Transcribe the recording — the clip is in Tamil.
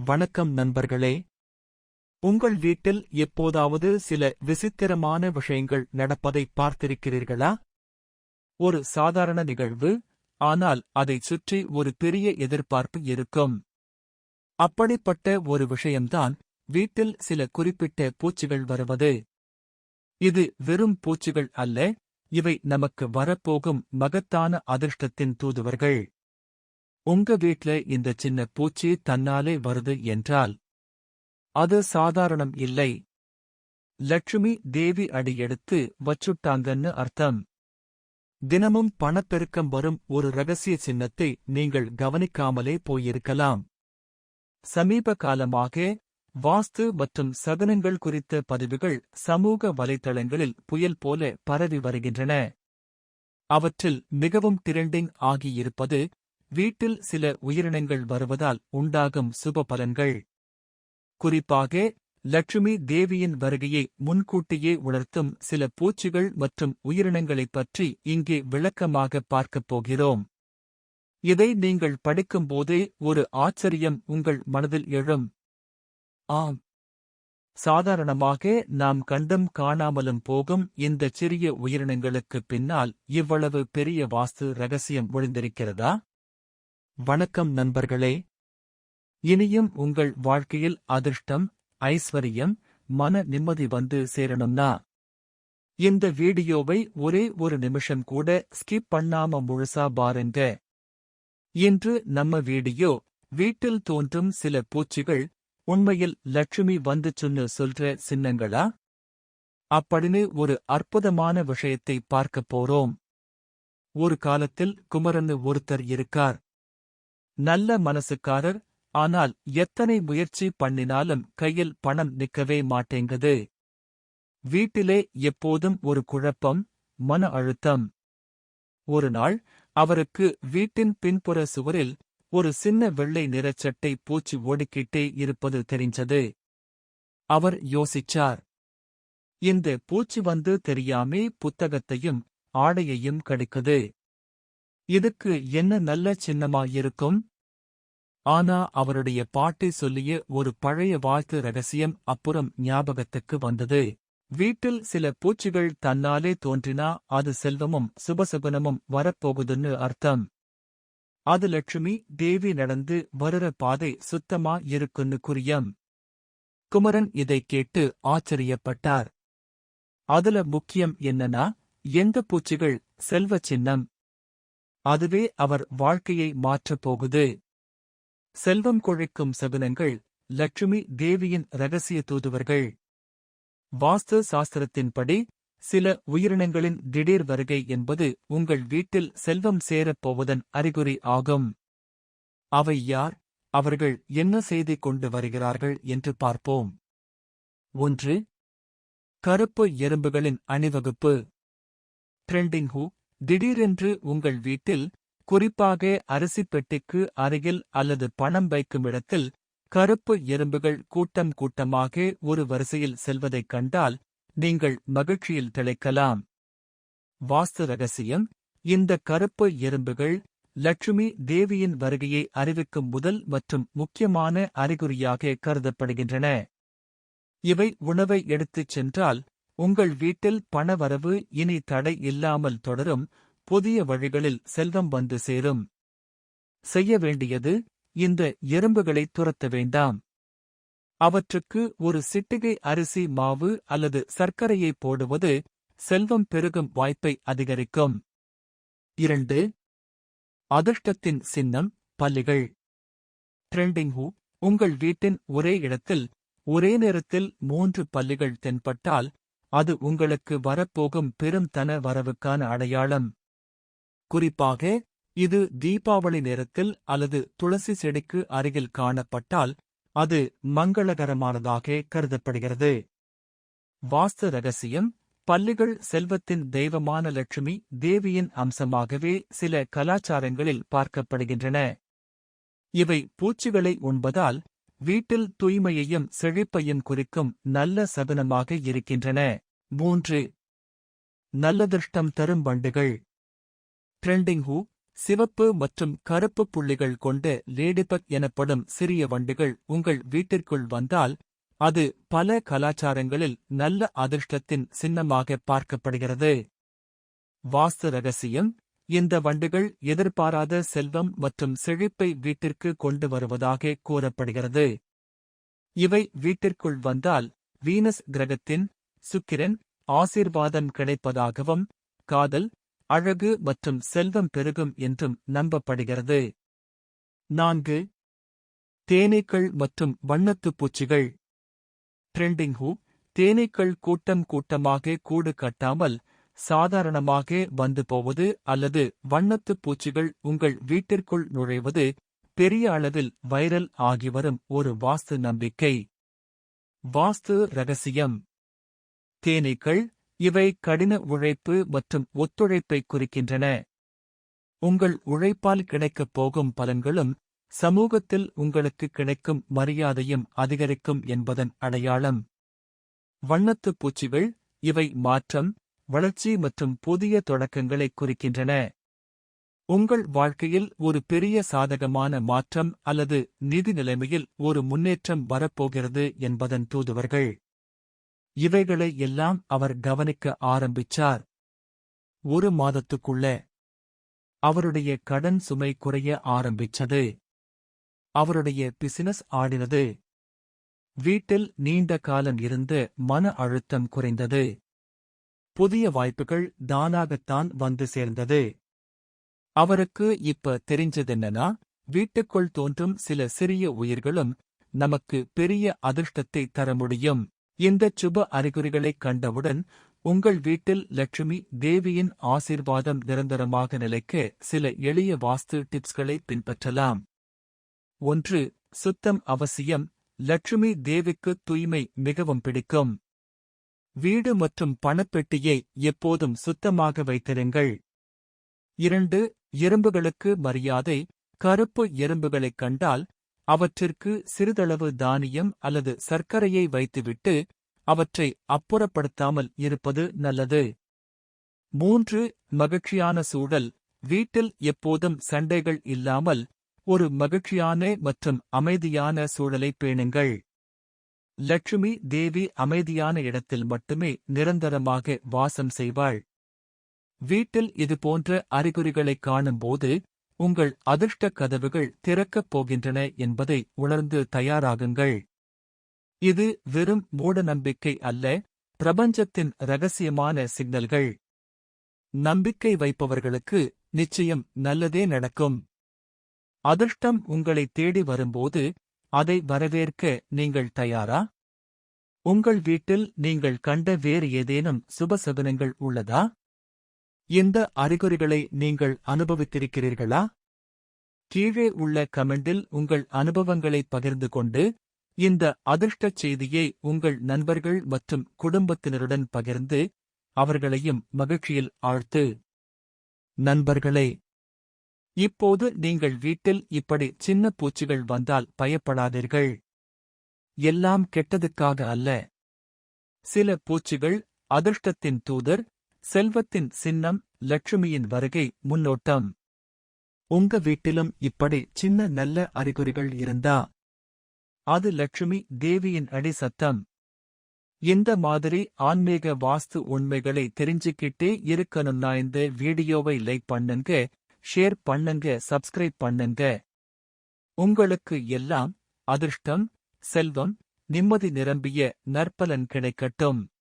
வணக்கம் நண்பர்களே. உங்கள் வீட்டில் எப்போதாவது சில விசித்திரமான விஷயங்கள் நடப்பதை பார்த்திருக்கிறீர்களா? ஒரு சாதாரண நிகழ்வு ஆனால் அதைச் சுற்றி ஒரு பெரிய எதிர்பார்ப்பு இருக்கும். அப்படிப்பட்ட ஒரு விஷயம்தான் வீட்டில் சில குறிப்பிட்ட பூச்சிகள் வருவது. இது வெறும் பூச்சிகள் அல்ல இவை நமக்கு வரப்போகும் மகத்தான அதிர்ஷ்டத்தின் தூதுவர்கள். உங்க வீட்ல இந்த சின்ன பூச்சி தன்னாலே வருது என்றால்? அது சாதாரணம் இல்லை. லட்சுமி தேவி அடி எடுத்து வச்சுட்டாங்கன்னு அர்த்தம். தினமும் பணப்பெருக்கம் வரும் ஒரு ரகசிய சின்னத்தை நீங்கள் கவனிக்காமலே போயிருக்கலாம். சமீப காலமாக வாஸ்து மற்றும் சகுனங்கள் குறித்த பதிவுகள் சமூக வலைத்தளங்களில் புயல் போல பரவி வருகின்றன. அவற்றில் மிகவும் டிரெண்டிங் ஆகியிருப்பது வீட்டில் சில உயிரினங்கள் வருவதால் உண்டாகும் சுப பலன்கள். குறிப்பாக லட்சுமி தேவியின் வருகையை முன்கூட்டியே உணர்த்தும் சில பூச்சிகள் மற்றும் உயிரினங்களைப் பற்றி இங்கே விளக்கமாக பார்க்கப் போகிறோம். இதை நீங்கள் படிக்கும்போதே ஒரு ஆச்சரியம் உங்கள் மனதில் எழும். ஆம். சாதாரணமாக நாம் கண்டும் காணாமலும் போகும் இந்த சிறிய உயிரினங்களுக்குப் பின்னால் இவ்வளவு பெரிய வாஸ்து ரகசியம் ஒளிந்திருக்கிறதா? வணக்கம் நண்பர்களே. இனியும் உங்கள் வாழ்க்கையில் அதிர்ஷ்டம் ஐஸ்வரியம் மன நிம்மதி வந்து சேரணும்னா? இந்த வீடியோவை ஒரே ஒரு நிமிஷம் கூட ஸ்கிப் பண்ணாம முழுசா பாருங்க. இன்று நம்ம வீடியோ வீட்டில் தோன்றும் சில பூச்சிகள் உண்மையில் லட்சுமி வந்துச்சுன்னு சொல்ற சின்னங்களா? அப்படின்னு ஒரு அற்புதமான விஷயத்தை பார்க்கப் போறோம். ஒரு காலத்தில் குமரன்னு ஒருத்தர் இருக்கார். நல்ல மனசுக்காரர் ஆனால் எத்தனை முயற்சி பண்ணினாலும் கையில் பணம் நிக்கவே மாட்டேங்குது. வீட்டிலே எப்போதும் ஒரு குழப்பம் மன அழுத்தம். ஒரு நாள் அவருக்கு வீட்டின் பின்புற சுவரில் ஒரு சின்ன வெள்ளை நிறச்சட்டை பூச்சி ஓடிக்கிட்டே இருப்பது தெரிஞ்சது. அவர் யோசிச்சார். இந்த பூச்சி வந்து தெரியாமே புத்தகத்தையும் ஆடையையும் கடிக்குது. இதுக்கு என்ன நல்ல சின்னமாயிருக்கும்? ஆனா அவருடைய பாட்டை சொல்லிய ஒரு பழைய வாழ்த்து ரகசியம் அப்புறம் ஞாபகத்துக்கு வந்தது. வீட்டில் சில பூச்சிகள் தன்னாலே தோன்றினா அது செல்வமும் சுபசகுனமும் வரப்போகுதுன்னு அர்த்தம். அது லட்சுமி தேவி நடந்து வருற பாதை சுத்தமா இருக்குன்னு குறியம். குமரன் இதைக் கேட்டு ஆச்சரியப்பட்டார். அதுல முக்கியம் என்னன்னா எந்த பூச்சிகள் செல்வ சின்னம்? அதுவே அவர் வாழ்க்கையை மாற்றப் போகுது. செல்வம் கொழிக்கும் சகுனங்கள் லட்சுமி தேவியின் ரகசிய தூதுவர்கள். வாஸ்து சாஸ்திரத்தின்படி சில உயிரினங்களின் திடீர் வருகை என்பது உங்கள் வீட்டில் செல்வம் சேரப் போவதன் அறிகுறி ஆகும். அவை யார் அவர்கள் என்ன செய்தி கொண்டு வருகிறார்கள் என்று பார்ப்போம். ஒன்று கருப்பு எறும்புகளின் அணிவகுப்பு. ட்ரெண்டிங் ஹூக் திடீரென்று உங்கள் வீட்டில் குறிப்பாக அரிசி பெட்டிக்கு அருகில் அல்லது பணம் வைக்கும் இடத்தில் கருப்பு எறும்புகள் கூட்டம் கூட்டமாக ஒரு வரிசையில் செல்வதைக் கண்டால் நீங்கள் மகிழ்ச்சியில் திளைக்கலாம். வாஸ்து ரகசியம் இந்த கருப்பு எறும்புகள் லட்சுமி தேவியின் வருகையை அறிவிக்கும் முதல் மற்றும் முக்கியமான அறிகுறியாக கருதப்படுகின்றன. இவை உணவை எடுத்துச் சென்றால் உங்கள் வீட்டில் பணவரவு இனி தடை இல்லாமல் தொடரும் புதிய வழிகளில் செல்வம் வந்து சேரும். செய்ய வேண்டியது இந்த எறும்புகளை துரத்த வேண்டாம். அவற்றுக்கு ஒரு சிட்டிகை அரிசி மாவு அல்லது சர்க்கரையை போடுவது செல்வம் பெருகும் வாய்ப்பை அதிகரிக்கும். இரண்டு அதிர்ஷ்டத்தின் சின்னம் பல்லிகள். ட்ரெண்டிங் ஹூ உங்கள் வீட்டின் ஒரே இடத்தில் ஒரே நேரத்தில் மூன்று பல்லிகள் தென்பட்டால் அது உங்களுக்கு வரப்போகும் பெரும் தன வரவுக்கான அடையாளம். குறிப்பாக இது தீபாவளி நேரத்தில் அல்லது துளசி செடிக்கு அருகில் காணப்பட்டால் அது மங்களகரமானதாக கருதப்படுகிறது. வாஸ்து ரகசியம் பள்ளிகள் செல்வத்தின் தெய்வமான லட்சுமி தேவியின் அம்சமாகவே சில கலாச்சாரங்களில் பார்க்கப்படுகின்றன. இவை பூச்சிகளை உண்பதால் வீட்டில் தூய்மையையும் செழிப்பையும் குறிக்கும் நல்ல சகுனமாக இருக்கின்றன. மூன்று. நல்லதிர்ஷ்டம் தரும் வண்டுகள். ட்ரெண்டிங் ஹூ சிவப்பு மற்றும் கருப்பு புள்ளிகள் கொண்ட லேடிபக் எனப்படும் சிறிய வண்டுகள் உங்கள் வீட்டிற்குள் வந்தால் அது பல கலாச்சாரங்களில் நல்ல அதிர்ஷ்டத்தின் சின்னமாக பார்க்கப்படுகிறது. வாஸ்து ரகசியம் இந்த வண்டுகள் எதிர்பாராத செல்வம் மற்றும் செழிப்பை வீட்டிற்கு கொண்டு வருவதாக கூறப்படுகிறது. இவை வீட்டிற்குள் வந்தால் வீனஸ் கிரகத்தின் சுக்கிரன் ஆசீர்வாதம் கிடைப்பதாகவும் காதல் அழகு மற்றும் செல்வம் பெருகும் என்றும் நம்பப்படுகிறது. நான்கு தேனீக்கள் மற்றும் வண்ணத்துப் பூச்சிகள். ட்ரெண்டிங் ஹூ தேனீக்கள் கூட்டம் கூட்டமாக கூடு கட்டாமல் சாதாரணமாக வந்து போவது அல்லது வண்ணத்துப் பூச்சிகள் உங்கள் வீட்டிற்குள் நுழைவது பெரிய அளவில் வைரல் ஆகிவரும் ஒரு வாஸ்து நம்பிக்கை. வாஸ்து ரகசியம். தேனீக்கள் இவை கடின உழைப்பு மற்றும் ஒத்துழைப்பை குறிக்கின்றன. உங்கள் உழைப்பால் கிடைக்கப் போகும் பலன்களும் சமூகத்தில் உங்களுக்கு கிடைக்கும் மரியாதையும் அதிகரிக்கும் என்பதன் அடையாளம். வண்ணத்துப் பூச்சிகள் இவை மாற்றம் வளர்ச்சி மற்றும் புதிய தொடக்கங்களை குறிக்கின்றன. உங்கள் வாழ்க்கையில் ஒரு பெரிய சாதகமான மாற்றம் அல்லது நிதி நிலைமையில் ஒரு முன்னேற்றம் வரப்போகிறது என்பதன் தூதுவர்கள். இவைகளை எல்லாம் அவர் கவனிக்க ஆரம்பிச்சார். ஒரு மாதத்துக்குள்ள அவருடைய கடன் சுமை குறைய ஆரம்பிச்சது. அவருடைய பிசினஸ் ஆடினது. வீட்டில் நீண்ட காலம் இருந்து மன அழுத்தம் குறைந்தது. புதிய வாய்ப்புகள் தானாகத்தான் வந்து சேர்ந்தது. அவருக்கு இப்ப தெரிஞ்சதென்னனா வீட்டுக்குள் தோன்றும் சில சிறிய உயிர்களும் நமக்கு பெரிய அதிர்ஷ்டத்தை தர முடியும். இந்த சுப அறிகுறிகளைக் கண்டவுடன் உங்கள் வீட்டில் லட்சுமி தேவியின் ஆசீர்வாதம் நிரந்தரமாக நிலைக்க சில எளிய வாஸ்து டிப்ஸ்களை பின்பற்றலாம். ஒன்று சுத்தம் அவசியம் லட்சுமி தேவிக்கு தூய்மை மிகவும் பிடிக்கும். வீடு மற்றும் பணப்பெட்டியை எப்போதும் சுத்தமாக வைத்திருங்கள். இரண்டு எறும்புகளுக்கு மரியாதை. கருப்பு எறும்புகளைக் கண்டால் அவற்றிற்கு சிறிதளவு தானியம் அல்லது சர்க்கரையை வைத்துவிட்டு அவற்றை அப்புறப்படுத்தாமல் இருப்பது நல்லது. மூன்று மகிழ்ச்சியான சூழல். வீட்டில் எப்போதும் சண்டைகள் இல்லாமல் ஒரு மகிழ்ச்சியான மற்றும் அமைதியான சூழலை பேணுங்கள். லட்சுமி தேவி அமைதியான இடத்தில் மட்டுமே நிரந்தரமாக வாசம் செய்வாள். வீட்டில் இதுபோன்ற அறிகுறிகளைக் காணும்போது உங்கள் அதிர்ஷ்ட கதவுகள் திறக்கப் போகின்றன என்பதை உணர்ந்து தயாராகுங்கள். இது வெறும் மூடநம்பிக்கை அல்ல பிரபஞ்சத்தின் ரகசியமான சிக்னல்கள். நம்பிக்கை வைப்பவர்களுக்கு நிச்சயம் நல்லதே நடக்கும். அதிர்ஷ்டம் உங்களை தேடி வரும்போது அதை வரவேற்க நீங்கள் தயாரா? உங்கள் வீட்டில் நீங்கள் கண்ட வேறு ஏதேனும் சுபசகுனங்கள் உள்ளதா? இந்த அறிகுறிகளை நீங்கள் அனுபவித்திருக்கிறீர்களா? கீழே உள்ள கமெண்டில் உங்கள் அனுபவங்களை பகிர்ந்து கொண்டு இந்த அதிர்ஷ்டச் செய்தியை உங்கள் நண்பர்கள் மற்றும் குடும்பத்தினருடன் பகிர்ந்து அவர்களையும் மகிழ்ச்சியில் ஆழ்த்து. நண்பர்களே இப்போது நீங்கள் வீட்டில் இப்படி சின்ன பூச்சிகள் வந்தால் பயப்படாதீர்கள். எல்லாம் கெட்டதுக்காக அல்ல. சில பூச்சிகள் அதிர்ஷ்டத்தின் தூதர் செல்வத்தின் சின்னம் லட்சுமியின் வருகை முன்னோட்டம். உங்க வீட்டிலும் இப்படி சின்ன நல்ல அறிகுறிகள் இருந்தா? அது லட்சுமி தேவியின் அடி சத்தம். இந்த மாதிரி ஆன்மீக வாஸ்து உண்மைகளை தெரிஞ்சுக்கிட்டே இருக்கணும்னா இந்த வீடியோவை லைக் பண்ணுங்க. ஷேர் பண்ணுங்க சப்ஸ்கிரைப் பண்ணுங்க. உங்களுக்கு எல்லாம் அதிர்ஷ்டம் செல்வம் நிம்மதி நிரம்பிய நற்பலன் கிடைக்கட்டும்.